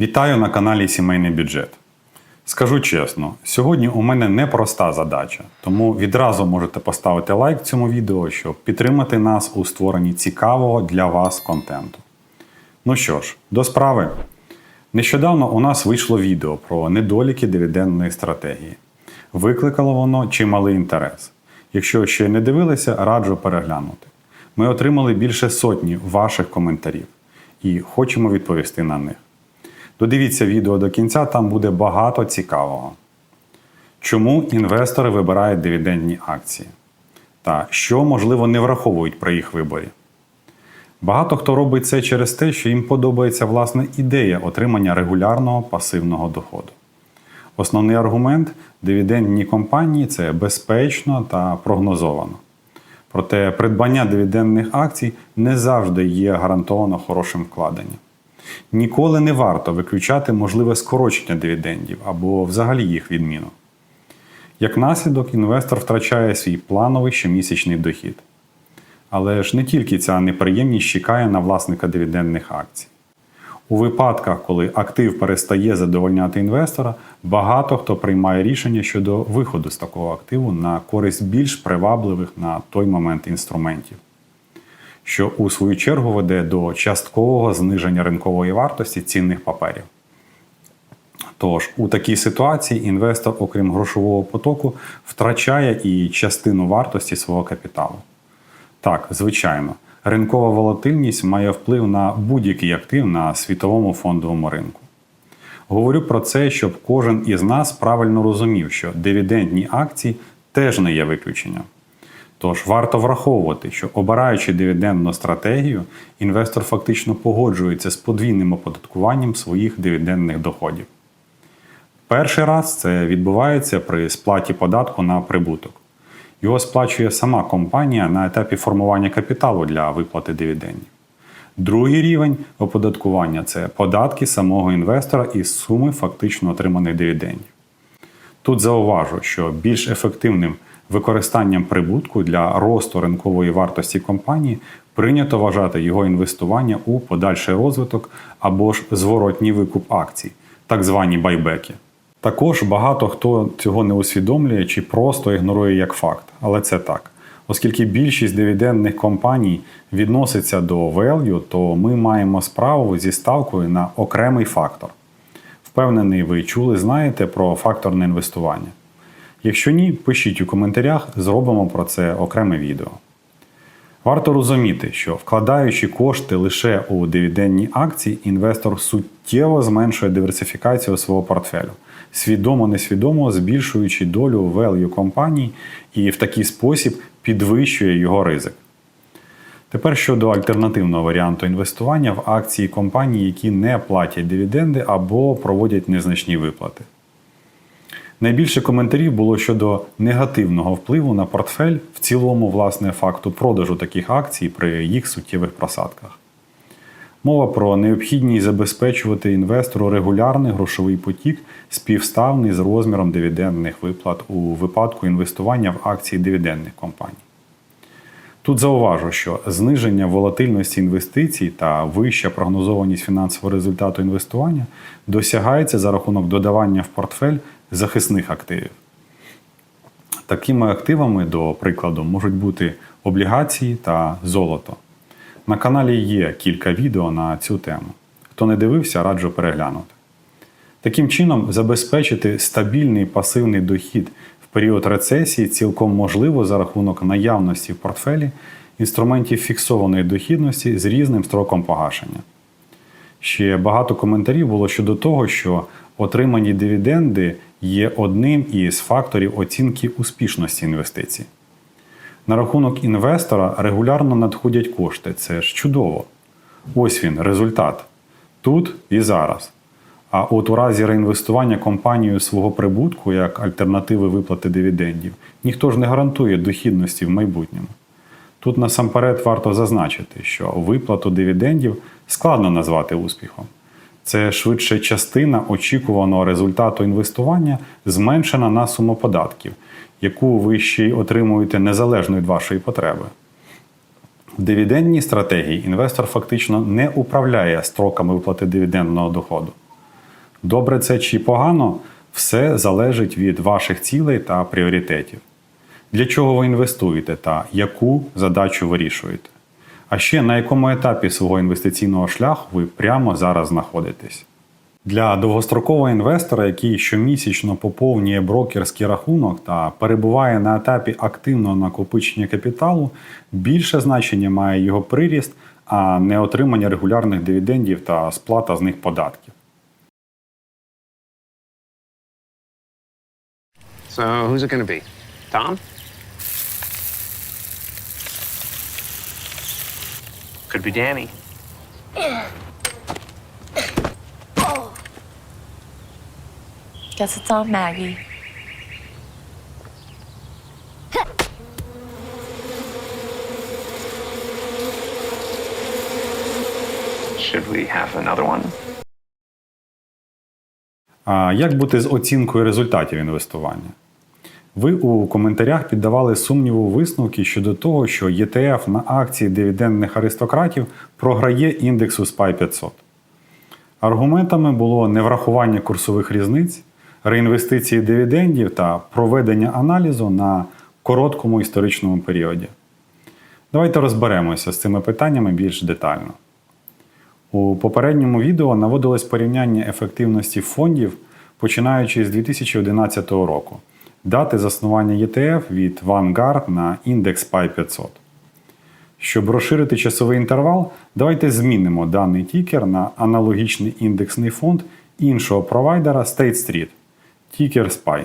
Вітаю на каналі Сімейний бюджет. Скажу чесно, сьогодні у мене непроста задача, тому відразу можете поставити лайк цьому відео, щоб підтримати нас у створенні цікавого для вас контенту. Ну що ж, до справи. Нещодавно у нас вийшло відео про недоліки дивідендної стратегії. Викликало воно чималий інтерес. Якщо ще не дивилися, раджу переглянути. Ми отримали більше сотні ваших коментарів і хочемо відповісти на них. Додивіться відео до кінця, там буде багато цікавого. Чому інвестори вибирають дивідендні акції? Та що, можливо, не враховують при їх виборі? Багато хто робить це через те, що їм подобається власне ідея отримання регулярного пасивного доходу. Основний аргумент дивідендні компанії це безпечно та прогнозовано. Проте придбання дивідендних акцій не завжди є гарантовано хорошим вкладенням. Ніколи не варто виключати можливе скорочення дивідендів або взагалі їх відміну. Як наслідок, інвестор втрачає свій плановий щомісячний дохід. Але ж не тільки ця неприємність чекає на власника дивідендних акцій. У випадках, коли актив перестає задовольняти інвестора, багато хто приймає рішення щодо виходу з такого активу на користь більш привабливих на той момент інструментів, що у свою чергу веде до часткового зниження ринкової вартості цінних паперів. Тож у такій ситуації інвестор, окрім грошового потоку, втрачає і частину вартості свого капіталу. Так, звичайно, ринкова волатильність має вплив на будь-який актив на світовому фондовому ринку. Говорю про це, щоб кожен із нас правильно розумів, що дивідендні акції теж не є виключенням. Тож варто враховувати, що обираючи дивідендну стратегію, інвестор фактично погоджується з подвійним оподаткуванням своїх дивідендних доходів. Перший раз це відбувається при сплаті податку на прибуток. Його сплачує сама компанія на етапі формування капіталу для виплати дивідендів. Другий рівень оподаткування це податки самого інвестора із суми фактично отриманих дивідендів. Тут зауважу, що більш ефективним використанням прибутку для росту ринкової вартості компанії прийнято вважати його інвестування у подальший розвиток або ж зворотній викуп акцій, так звані байбеки. Також багато хто цього не усвідомлює чи просто ігнорує як факт, але це так. Оскільки більшість дивідендних компаній відноситься до value, то ми маємо справу зі ставкою на окремий фактор. Впевнений, ви чули, знаєте про факторне інвестування. Якщо ні, пишіть у коментарях, зробимо про це окреме відео. Варто розуміти, що вкладаючи кошти лише у дивідендні акції, інвестор суттєво зменшує диверсифікацію свого портфелю, свідомо-несвідомо збільшуючи долю value компаній і в такий спосіб підвищує його ризик. Тепер щодо альтернативного варіанту інвестування в акції компаній, які не платять дивіденди або проводять незначні виплати. Найбільше коментарів було щодо негативного впливу на портфель в цілому власне факту продажу таких акцій при їх суттєвих просадках. Мова про необхідність забезпечувати інвестору регулярний грошовий потік, співставний з розміром дивідендних виплат у випадку інвестування в акції дивідендних компаній. Тут зауважу, що зниження волатильності інвестицій та вища прогнозованість фінансового результату інвестування досягається за рахунок додавання в портфель захисних активів. Такими активами, до прикладу, можуть бути облігації та золото. На каналі є кілька відео на цю тему. Хто не дивився, раджу переглянути. Таким чином, забезпечити стабільний пасивний дохід в період рецесії цілком можливо за рахунок наявності в портфелі інструментів фіксованої дохідності з різним строком погашення. Ще багато коментарів було щодо того, що отримані дивіденди є одним із факторів оцінки успішності інвестицій. На рахунок інвестора регулярно надходять кошти. Це ж чудово. Ось він, результат. Тут і зараз. А от у разі реінвестування компанією свого прибутку як альтернативи виплати дивідендів, ніхто ж не гарантує дохідності в майбутньому. Тут насамперед варто зазначити, що виплату дивідендів складно назвати успіхом. Це швидше частина очікуваного результату інвестування, зменшена на суму податків, яку ви ще й отримуєте незалежно від вашої потреби. В дивідендній стратегії інвестор фактично не управляє строками виплати дивідендного доходу. Добре це чи погано, все залежить від ваших цілей та пріоритетів. Для чого ви інвестуєте та яку задачу вирішуєте? А ще на якому етапі свого інвестиційного шляху ви прямо зараз знаходитесь? Для довгострокового інвестора, який щомісячно поповнює брокерський рахунок та перебуває на етапі активного накопичення капіталу, більше значення має його приріст, а не отримання регулярних дивідендів та сплата з них податків. So who's it going be? Tom? Could be Danny. Guess it's Aunt Maggie. Should we have another one? А як бути з оцінкою результатів інвестування? Ви у коментарях піддавали сумніву висновки щодо того, що ЄТФ на акції дивідендних аристократів програє індексу SPY 500. Аргументами було неврахування курсових різниць, реінвестиції дивідендів та проведення аналізу на короткому історичному періоді. Давайте розберемося з цими питаннями більш детально. У попередньому відео наводилось порівняння ефективності фондів, починаючи з 2011 року, дати заснування ЄТФ від Vanguard на індекс SPY 500. Щоб розширити часовий інтервал, давайте змінимо даний тікер на аналогічний індексний фонд іншого провайдера State Street тікер SPY.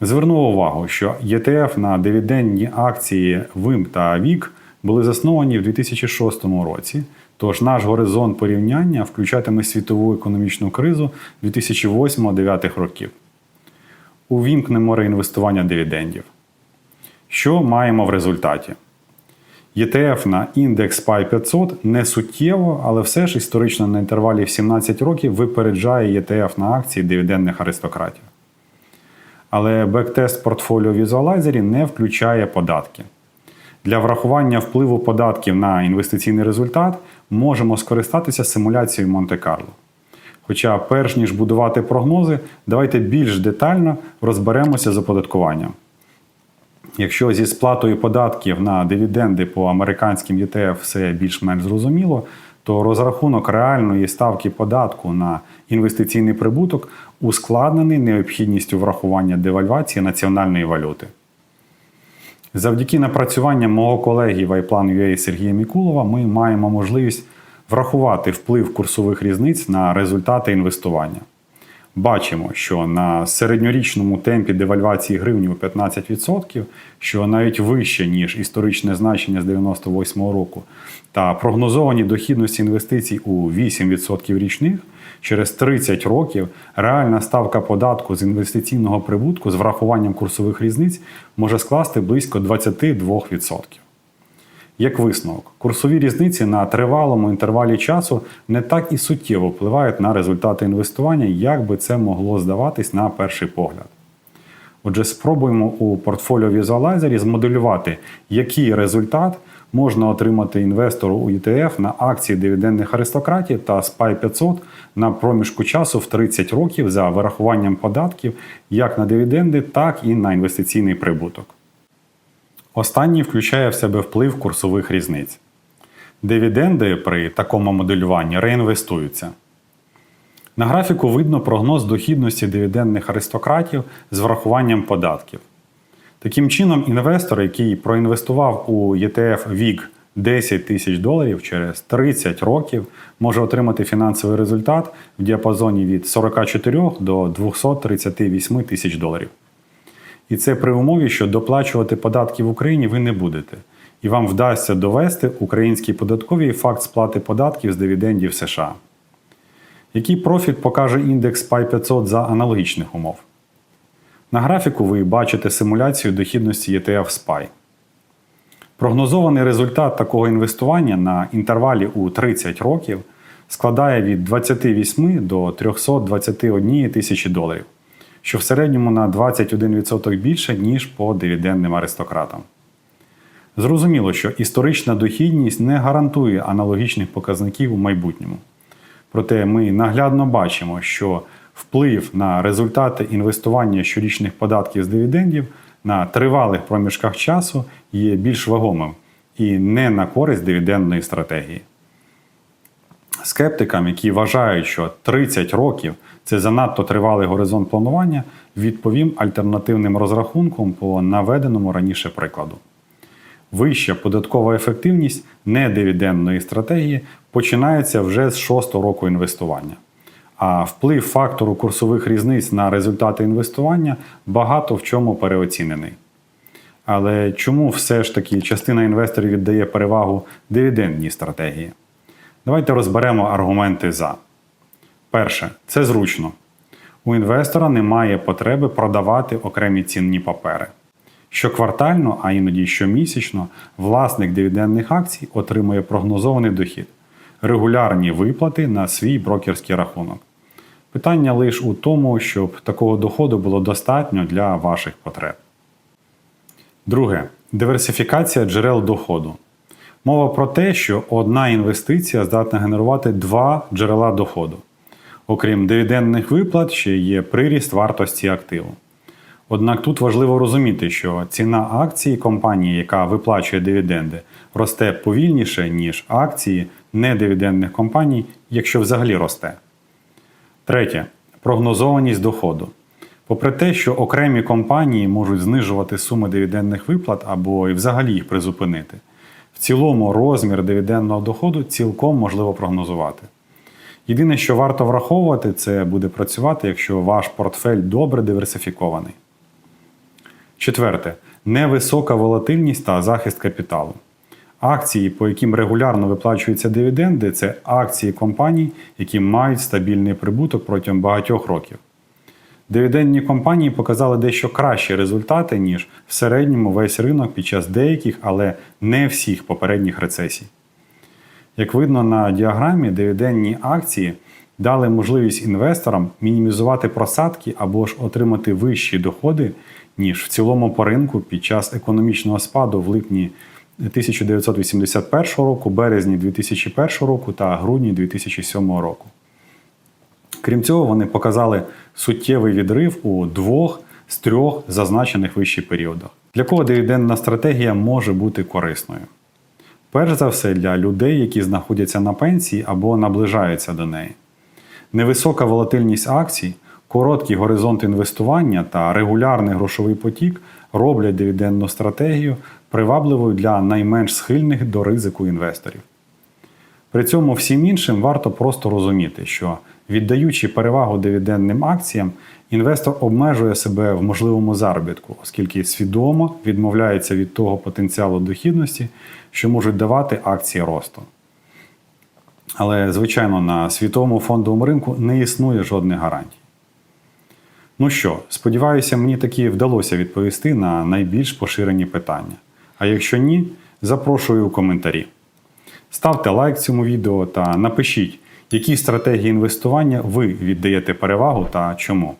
Зверну увагу, що ЄТФ на дивідендні акції ВИМ та ВІК були засновані в 2006 році, тож наш горизонт порівняння включатиме світову економічну кризу 2008-2009 років. Увімкнемо реінвестування дивідендів. Що маємо в результаті? ЄТФ на індекс SPY 500 не суттєво, але все ж історично на інтервалі в 17 років випереджає ЄТФ на акції дивідендних аристократів. Але бектест портфоліо візуалайзері не включає податки. Для врахування впливу податків на інвестиційний результат можемо скористатися симуляцією Монте-Карло. Хоча, перш ніж будувати прогнози, давайте більш детально розберемося з оподаткуванням. Якщо зі сплатою податків на дивіденди по американським ЄТФ все більш-менш зрозуміло, то розрахунок реальної ставки податку на інвестиційний прибуток ускладнений необхідністю врахування девальвації національної валюти. Завдяки напрацюванням мого колеги в iPlan.ua Сергія Мікулова ми маємо можливість врахувати вплив курсових різниць на результати інвестування. Бачимо, що на середньорічному темпі девальвації гривні у 15%, що навіть вище, ніж історичне значення з 98-го року, та прогнозовані дохідності інвестицій у 8% річних, через 30 років реальна ставка податку з інвестиційного прибутку з врахуванням курсових різниць може скласти близько 22%. Як висновок, курсові різниці на тривалому інтервалі часу не так і суттєво впливають на результати інвестування, як би це могло здаватись на перший погляд. Отже, спробуємо у портфоліо візуалайзері змоделювати, який результат можна отримати інвестору у ETF на акції дивідендних аристократів та SPY 500 на проміжку часу в 30 років за вирахуванням податків як на дивіденди, так і на інвестиційний прибуток. Останній включає в себе вплив курсових різниць. Дивіденди при такому моделюванні реінвестуються. На графіку видно прогноз дохідності дивідендних аристократів з врахуванням податків. Таким чином, інвестор, який проінвестував у ETF VIG 10 тисяч доларів через 30 років, може отримати фінансовий результат в діапазоні від 44 до 238 тисяч доларів. І це при умові, що доплачувати податки в Україні ви не будете. І вам вдасться довести українській податковій факт сплати податків з дивідендів США. Який профіт покаже індекс SPY 500 за аналогічних умов? На графіку ви бачите симуляцію дохідності ETF SPY. Прогнозований результат такого інвестування на інтервалі у 30 років складає від 28 до 321 тисячі доларів що в середньому на 21% більше, ніж по дивідендним аристократам. Зрозуміло, що історична дохідність не гарантує аналогічних показників у майбутньому. Проте ми наглядно бачимо, що вплив на результати інвестування щорічних податків з дивідендів на тривалих проміжках часу є більш вагомим і не на користь дивідендної стратегії. Скептикам, які вважають, що 30 років це занадто тривалий горизонт планування, відповім альтернативним розрахунком по наведеному раніше прикладу. Вища податкова ефективність недивідендної стратегії починається вже з шостого року інвестування. А вплив фактору курсових різниць на результати інвестування багато в чому переоцінений. Але чому все ж таки частина інвесторів віддає перевагу дивідендній стратегії? Давайте розберемо аргументи за. Перше, це зручно. У інвестора немає потреби продавати окремі цінні папери. Щоквартально, а іноді щомісячно, власник дивідендних акцій отримує прогнозований дохід, регулярні виплати на свій брокерський рахунок. Питання лише у тому, щоб такого доходу було достатньо для ваших потреб. Друге диверсифікація джерел доходу. Мова про те, що одна інвестиція здатна генерувати два джерела доходу. Окрім дивідендних виплат, ще є приріст вартості активу. Однак тут важливо розуміти, що ціна акції компанії, яка виплачує дивіденди, росте повільніше, ніж акції недивідендних компаній, якщо взагалі росте. Третє прогнозованість доходу. Попри те, що окремі компанії можуть знижувати суми дивідендних виплат або і взагалі їх призупинити, в цілому розмір дивідендного доходу цілком можливо прогнозувати. Єдине, що варто враховувати, це буде працювати, якщо ваш портфель добре диверсифікований. Четверте невисока волатильність та захист капіталу. Акції, по яким регулярно виплачуються дивіденди, це акції компаній, які мають стабільний прибуток протягом багатьох років. Дивідендні компанії показали дещо кращі результати, ніж в середньому весь ринок під час деяких, але не всіх попередніх рецесій. Як видно на діаграмі, дивідендні акції дали можливість інвесторам мінімізувати просадки або ж отримати вищі доходи, ніж в цілому по ринку під час економічного спаду в липні 1981 року, березні 2001 року та грудні 2007 року. Крім цього, вони показали суттєвий відрив у двох з трьох зазначених вище періодах. Для кого дивідендна стратегія може бути корисною? Перш за все для людей, які знаходяться на пенсії або наближаються до неї. Невисока волатильність акцій, короткий горизонт інвестування та регулярний грошовий потік роблять дивідендну стратегію привабливою для найменш схильних до ризику інвесторів. При цьому всім іншим варто просто розуміти, що віддаючи перевагу дивідендним акціям, інвестор обмежує себе в можливому заробітку, оскільки свідомо відмовляється від того потенціалу дохідності, що можуть давати акції росту. Але, звичайно, на світовому фондовому ринку не існує жодних гарантій. Ну що, сподіваюся, мені таки вдалося відповісти на найбільш поширені питання. А якщо ні, запрошую у коментарі. Ставте лайк цьому відео та напишіть, які стратегії інвестування ви віддаєте перевагу та чому.